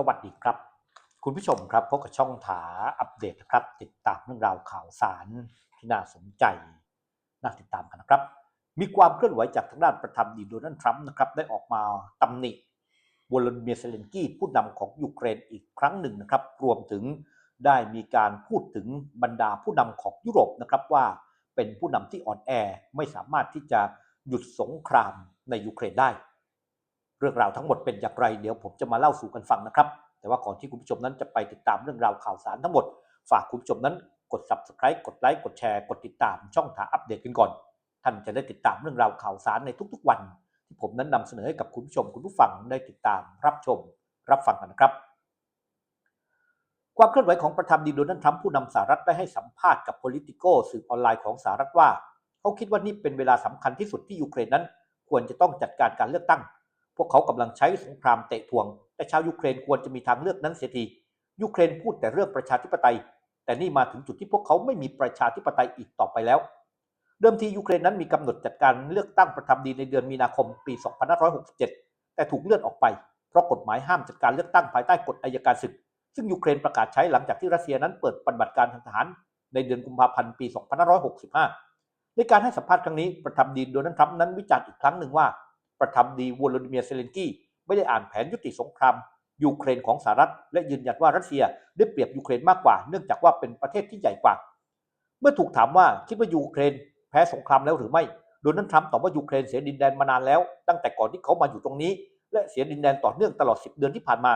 สวัสดีครับ คุณผู้ชมครับพบกับช่องถาอัปเดตนะครับ ติดตามเรื่องราวข่าวสารที่น่าสนใจน่าติดตามกันนะครับ มีความเคลื่อนไหวจากทางด้านประธานดีโดนัลด์ทรัมป์นะครับได้ออกมาตำหนิวลาดิเมียร์เซเลนกี้ผู้นำของยูเครนอีกครั้งหนึ่งนะครับ รวมถึงได้มีการพูดถึงบรรดาผู้นำของยุโรปนะครับว่าเป็นผู้นำที่อ่อนแอไม่สามารถที่จะหยุดสงครามในยูเครนได้ เรื่องราวทั้งหมดเป็นอย่างไร เดี๋ยวผมจะมาเล่าสู่กันฟังนะครับ แต่ว่าก่อนที่คุณผู้ชมนั้นจะไปติดตามเรื่องราวข่าวสารทั้งหมด ฝากคุณผู้ชมนั้นกด subscribe กดไลค์กดแชร์กดติดตามช่องถาอัปเดตกันก่อน ท่านจะได้ติดตามเรื่องราวข่าวสารในทุกๆวัน ที่ผมนั้นนำเสนอให้กับคุณผู้ชมคุณผู้ฟังได้ติดตามรับชม รับฟังกันนะครับ ความเคลื่อนไหวของประธานดีโดนัลด์ทรัมป์ผู้นำสหรัฐได้ให้สัมภาษณ์กับ Politico สื่อออนไลน์ของสหรัฐว่า เขาคิดว่านี่เป็นเวลาสำคัญที่สุดที่ยูเครนนั้น ควรจะต้องจัดการการเลือกตั้ง พวกเขากำลังใช้สงครามเตะทวง แต่ชาวยูเครนควรจะมีทางเลือกนั้นเสียทียูเครนพูดแต่เรื่องประชาธิปไตย แต่นี่มาถึงจุดที่พวกเขาไม่มีประชาธิปไตยอีกต่อไปแล้ว เดิมทียูเครนนั้นมีกำหนดจัดการเลือกตั้งประธานดีในเดือนมีนาคมปี 2567 แต่ถูกเลื่อนออกไป เพราะกฎหมายห้ามจัดการเลือกตั้งภายใต้กฎอัยการศึก ซึ่งยูเครนประกาศใช้หลังจากที่รัสเซียนั้นเปิดปฏิบัติการทางทหารในเดือนกุมภาพันธ์ปี 2565 ในการให้สัมภาษณ์ครั้งนี้ประธานดีโดนัลด์ทรัมป์นั้นวิจารณ์อีกครั้งหนึ่งว่า ประธานาธิบดีวลาดิเมียร์เซเลนกี้ไม่ได้อ่านแผนยุติสงครามยูเครนของสหรัฐ และยืนยันว่ารัสเซียได้เปรียบยูเครนมากกว่า เนื่องจากว่าเป็นประเทศที่ใหญ่กว่า เมื่อถูกถามว่าคิดว่ายูเครนแพ้สงครามแล้วหรือไม่ โดนัลด์ทรัมป์ตอบว่ายูเครนเสียดินแดนมานานแล้ว ตั้งแต่ก่อนที่เขามาอยู่ตรงนี้ และเสียดินแดนต่อเนื่องตลอด 10 เดือนที่ผ่านมา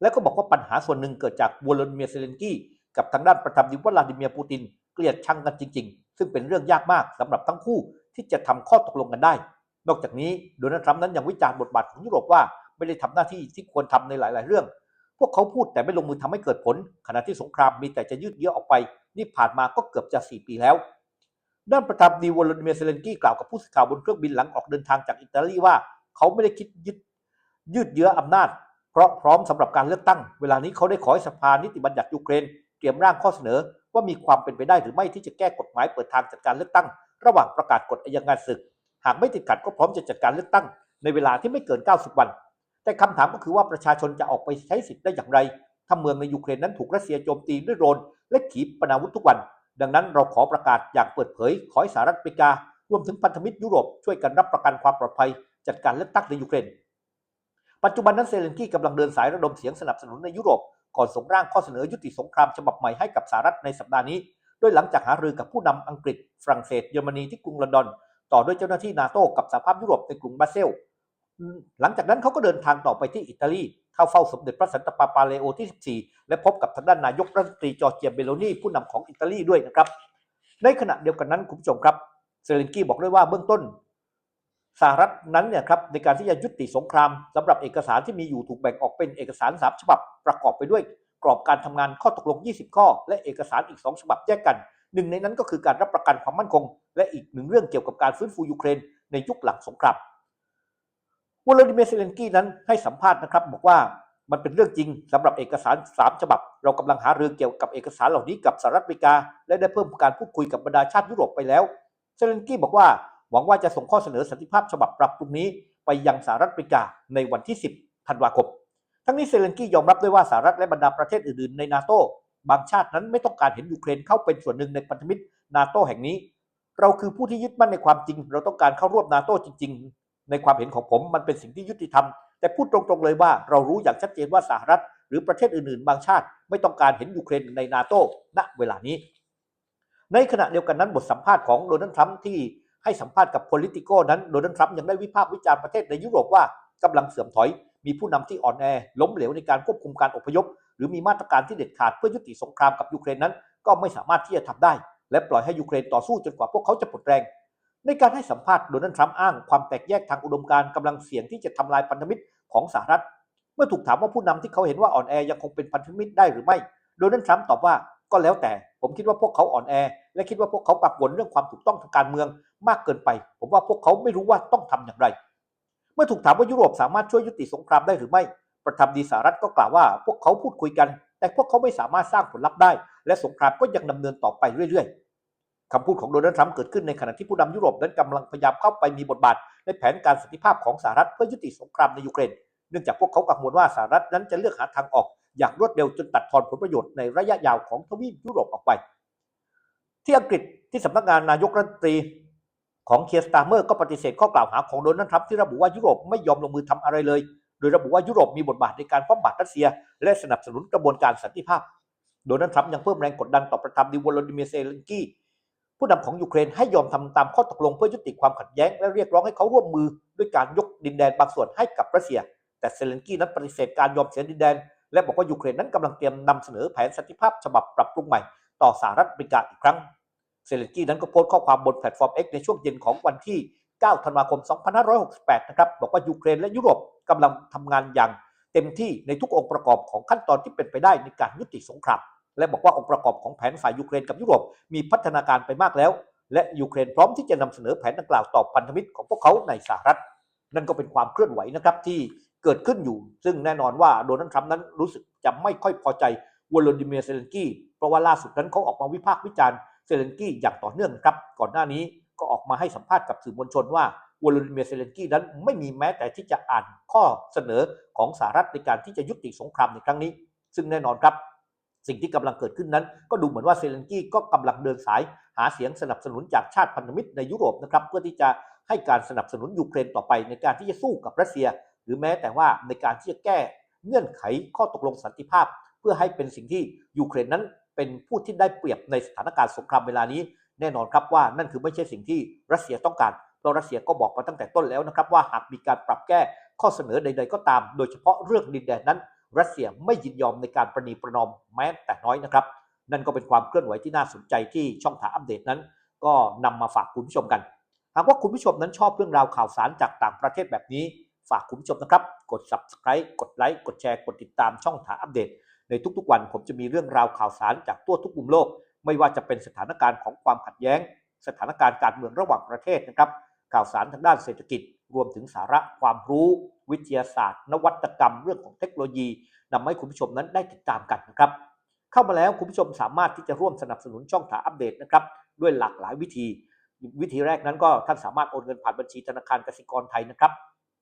แล้วก็บอกว่าปัญหาส่วนหนึ่งเกิดจากวลาดิเมียร์เซเลนกี้กับทางด้านประธานาธิบดีวลาดิเมียร์ปูตินเกลียดชังกันจริง ๆ ซึ่งเป็นเรื่องยากมากสำหรับทั้งคู่ที่จะทำข้อตกลงกันได้ นอกจากนี้โดนัลด์ทรัมป์นั้นยังวิจารณ์บทบาทของยุโรปว่าไม่ได้ทำหน้าที่ที่ควรทำในหลาย ๆ เรื่อง พวกเขาพูดแต่ไม่ลงมือทำให้เกิดผล ขณะที่สงครามมีแต่จะยืดเยื้อออกไป นี่ผ่านมาก็เกือบจะ 4 ปีแล้ว ด้านประธานาธิบดีวอลาดิเมียเซเลนกี้กล่าวกับผู้สื่อข่าวบนเครื่องบินหลังออกเดินทางจากอิตาลีว่า เขาไม่ได้คิดยึดยืดเยื้ออำนาจ เพราะพร้อมสำหรับการเลือกตั้ง เวลานี้เขาได้ขอให้สภานิติบัญญัติยูเครน เตรียมร่างข้อเสนอว่ามีความเป็นไปได้หรือไม่ที่จะแก้กฎหมายเปิดทางจัดการเลือกตั้ง ระหว่างประกาศกฎอัยการศึก หากไม่ติดขัดก็พร้อมจะจัดการเลือกตั้ง ในเวลาที่ไม่เกิน 90 วัน แต่คำถามก็คือว่าประชาชนจะออกไปใช้สิทธิ์ได้อย่างไร ถ้าเมืองในยูเครนนั้นถูกรัสเซียโจมตีด้วยโดรนและขีปนาวุธทุกวัน ดังนั้นเราขอประกาศอย่างเปิดเผย ขอให้สหรัฐอเมริการวมถึงพันธมิตรยุโรปช่วยกันรับประกันความปลอดภัย จัดการเลือกตั้งในยูเครน ปัจจุบันนั้นเซเลนกี้กำลังเดินสายระดมเสียงสนับสนุนในยุโรปก่อนส่งร่างข้อเสนอยุติสงครามฉบับใหม่ให้กับสหรัฐในสัปดาห์นี้ โดยหลังจากหารือกับผู้นำอังกฤษ ฝรั่งเศส เยอรมนีที่กรุงลอนดอน ต่อด้วยเจ้าหน้าที่นาโต้กับสหภาพยุโรปในกรุงบรัสเซล หลังจากนั้นเขาก็เดินทางต่อไปที่อิตาลี เข้าเฝ้าสมเด็จพระสันตะปาปาเลโอที่ 14 และพบกับทางด้านนายกรัฐมนตรีจอร์เจียเบโลนีผู้นำของอิตาลีด้วยนะครับ ในขณะเดียวกันนั้นคุณผู้ชมครับเซเลนกี้บอกด้วยว่าเบื้องต้นสหรัฐนั้นเนี่ยครับในการที่จะยุติสงครามสำหรับเอกสารที่มีอยู่ถูกแบ่งออกเป็นเอกสาร3ฉบับประกอบไปด้วย กรอบการทำงานข้อตกลง 20 ข้อ และเอกสารอีก 2 ฉบับแยกกัน หนึ่งในนั้นก็คือการรับประกันความมั่นคง และอีกหนึ่งเรื่องเกี่ยวกับการฟื้นฟูยูเครนในยุคหลังสงครามวลาดิเมียร์เซเลนกี้นั้นให้สัมภาษณ์นะครับบอกว่ามันเป็นเรื่องจริงสำหรับเอกสาร 3 ฉบับ เรากำลังหารือเกี่ยวกับเอกสารเหล่านี้กับสหรัฐอเมริกา และได้เพิ่มการพูดคุยกับบรรดาชาติยุโรปไปแล้วเซเลนกี้บอกว่าหวังว่าจะส่งข้อเสนอสันติภาพฉบับปรับปรุงนี้ ไปยังสหรัฐอเมริกาในวันที่ 10 ธันวาคม ทั้งนี้เซเลนกี้ยอมรับด้วยว่าสหรัฐและบรรดาประเทศอื่นๆในนาโต บางชาตินั้นไม่ต้องการเห็นยูเครนเข้าเป็นส่วนหนึ่งในพันธมิตรนาโตแห่งนี้ เราคือผู้ที่ยึดมั่นในความจริง เราต้องการเข้าร่วมนาโตจริง ๆ ในความเห็นของผมมันเป็นสิ่งที่ยุติธรรม แต่พูดตรงๆเลยว่าเรารู้อย่างชัดเจนว่าสหรัฐ หรือประเทศอื่นๆ บางชาติ ไม่ต้องการเห็นยูเครนในนาโตณเวลานี้ ในขณะเดียวกันนั้นบทสัมภาษณ์ของโดนัลด์ทรัมป์ที่ให้สัมภาษณ์กับ Politico นั้นโดนัลด์ทรัมป์ยังได้วิพากษ์วิจารณ์ประเทศในยุโรปว่ากำลังเสื่อมถอย มีผู้นำที่อ่อนแอล้มเหลวในการควบคุมการอพยพ หรือมีมาตรการที่เด็ดขาดเพื่อยุติสงครามกับยูเครนนั้น ก็ไม่สามารถที่จะทำได้ และปล่อยให้ยูเครนต่อสู้จนกว่าพวกเขาจะหมดแรง ในการให้สัมภาษณ์โดนัลด์ทรัมป์อ้างความแตกแยกทางอุดมการณ์กำลังเสี่ยงที่จะทำลายพันธมิตรของสหรัฐ เมื่อถูกถามว่าผู้นำที่เขาเห็นว่าอ่อนแอยังคงเป็นพันธมิตรได้หรือไม่โดนัลด์ทรัมป์ตอบว่าก็แล้วแต่ ผมคิดว่าพวกเขาอ่อนแอ และคิดว่าพวกเขากังวลเรื่องความถูกต้องทางการเมืองมากเกินไป ผมว่าพวกเขาไม่รู้ว่าต้องทำอย่างไร เมื่อถูกถามว่ายุโรปสามารถช่วยยุติสงครามได้หรือไม่ ประธานดีสหรัฐก็กล่าวว่า พวกเขาพูดคุยกัน แต่พวกเขาไม่สามารถสร้างผลลัพธ์ได้ และสงครามก็ยังดำเนินต่อไปเรื่อย ๆ คำพูดของโดนัลด์ทรัมป์เกิดขึ้นในขณะที่ผู้นำยุโรปนั้นกำลังพยายามเข้าไปมีบทบาท ในแผนการสันติภาพของสหรัฐเพื่อยุติสงครามในยูเครน เนื่องจากพวกเขากังวลว่าสหรัฐนั้นจะเลือกหาทางออก อย่างรวดเร็วจนตัดทอนผลประโยชน์ในระยะยาวของทวีปยุโรปออกไป ที่อังกฤษที่สำนักงานนายกรัฐมนตรี ของเคียร์สตาร์เมอร์ก็ปฏิเสธข้อกล่าวหาของโดนัลด์ทรัมป์ที่ระบุว่ายุโรปไม่ยอมลงมือทำอะไรเลย โดยระบุว่ายุโรปมีบทบาทในการป้องกันรัสเซีย และสนับสนุนกระบวนการสันติภาพ โดนัลด์ทรัมป์ยังเพิ่มแรงกดดันต่อประธานาธิวโลดิเมียร์เซเลนกี้ผู้นำของยูเครนให้ยอมทำตามข้อตกลงเพื่อยุติความขัดแย้ง และเรียกร้องให้เขาร่วมมือด้วยการยกดินแดนบางส่วนให้กับรัสเซีย แต่เซเลนกี้นั้นปฏิเสธการยอมเสียดินแดน และบอกว่ายูเครนนั้นกำลังเตรียมนำเสนอแผนสันติภาพฉบับปรับปรุงใหม่ ต่อสหรัฐอเมริกาอีกครั้ง เซเลนกี้นั้นก็โพสต์ข้อความบนแพลตฟอร์ม X ในช่วงเย็นของวันที่ 9 ธันวาคม 2568 นะครับ บอกว่ายูเครนและยุโรปกำลังทำงานอย่างเต็มที่ในทุกองค์ประกอบของขั้นตอนที่เป็นไปได้ในการยุติสงคราม และบอกว่าองค์ประกอบของแผนฝ่ายยูเครนกับยุโรปมีพัฒนาการไปมากแล้ว และยูเครนพร้อมที่จะนำเสนอแผนดังกล่าวต่อพันธมิตรของพวกเขาในสหรัฐ นั่นก็เป็นความเคลื่อนไหวนะครับที่เกิดขึ้นอยู่ ซึ่งแน่นอนว่าโดนัลด์ทรัมป์นั้นรู้สึกจะไม่ค่อยพอใจวโลดิเมียร์เซเลนกี้เพราะว่าล่าสุดนั้นเขาออกมาวิพากษ์วิจารณ์ เซเลนกี้อย่างต่อเนื่องครับ ก่อนหน้านี้ก็ออกมาให้สัมภาษณ์กับสื่อมวลชนว่าวโลดิเมียร์เซเลนกี้นั้นไม่มีแม้แต่ที่จะอ่านข้อเสนอของสหรัฐในการที่จะยุติสงครามในครั้งนี้ ซึ่งแน่นอนครับ สิ่งที่กำลังเกิดขึ้นนั้น ก็ดูเหมือนว่าเซเลนกี้ก็กำลังเดินสายหาเสียงสนับสนุนจากชาติพันธมิตรในยุโรปนะครับเพื่อที่จะให้การสนับสนุนยูเครนต่อไปในการที่จะสู้กับรัสเซีย หรือแม้แต่ว่าในการที่จะแก้เงื่อนไขข้อตกลงสันติภาพ เพื่อให้เป็นสิ่งที่ยูเครนนั้น เป็นผู้ที่ได้เปรียบในสถานการณ์สงครามเวลานี้ แน่นอนครับว่านั่นคือไม่ใช่สิ่งที่รัสเซียต้องการเพราะรัสเซียก็บอกมาตั้งแต่ต้นแล้วนะครับว่าหากมีการปรับแก้ข้อเสนอใด ๆ ก็ตาม โดยเฉพาะเรื่องดินแดนนั้น รัสเซียไม่ยินยอมในการประนีประนอมแม้แต่น้อยนะครับ นั่นก็เป็นความเคลื่อนไหวที่น่าสนใจที่ช่องถาอัปเดตนั้น ก็นำมาฝากคุณผู้ชมกัน หากว่าคุณผู้ชมนั้นชอบเรื่องราวข่าวสารจากต่างประเทศแบบนี้ ฝากคุณผู้ชมนะครับ กด subscribe กดไลค์กดแชร์กดติดตามช่องถาอัปเดต ในทุกๆวันผมจะมีเรื่องราวข่าวสารจากทั่วทุกมุมโลก ไม่ว่าจะเป็นสถานการณ์ของความขัดแย้ง สถานการณ์การเมืองระหว่างประเทศนะครับ ข่าวสารทางด้านเศรษฐกิจ รวมถึงสาระความรู้ วิทยาศาสตร์ นวัตกรรม เรื่องของเทคโนโลยีนำให้คุณผู้ชมนั้นได้ติดตามกันนะครับ เข้ามาแล้วคุณผู้ชมสามารถที่จะร่วมสนับสนุนช่องถาอัปเดตนะครับด้วยหลากหลายวิธี วิธีแรกนั้นก็ท่านสามารถโอนเงินผ่านบัญชีธนาคารกสิกรไทยนะครับ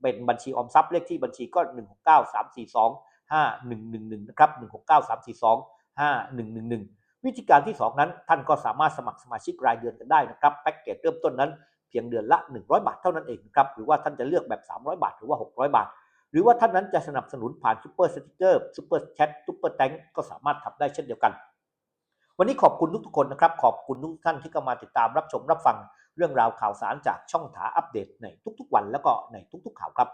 เป็นบัญชีออมทรัพย์เลขที่บัญชีก็ 1 6 9 3 4 2 5 1 1 1นะครับ1 6 9 3 4 2 5 1 1 1 วิธีการที่ 2 นั้น ท่านก็สามารถสมัครสมาชิกรายเดือนกันได้นะครับแพ็กเกจเริ่มต้นนั้นเพียงเดือนละ 100 บาทเท่านั้นเองนะครับหรือว่าท่านจะเลือกแบบ 300 บาทหรือว่า 600 บาท หรือว่าท่านนั้นจะสนับสนุนผ่านซูเปอร์สติกเกอร์ซูเปอร์แชทซูเปอร์แตงก็สามารถทำได้เช่นเดียวกันวันนี้ขอบคุณทุกๆคนนะครับ ขอบคุณทุกท่านที่เข้ามาติดตามรับชมรับฟังเรื่องราวข่าวสารจากช่องถาอัปเดตในทุกๆวันแล้วก็ในทุกๆข่าวครับ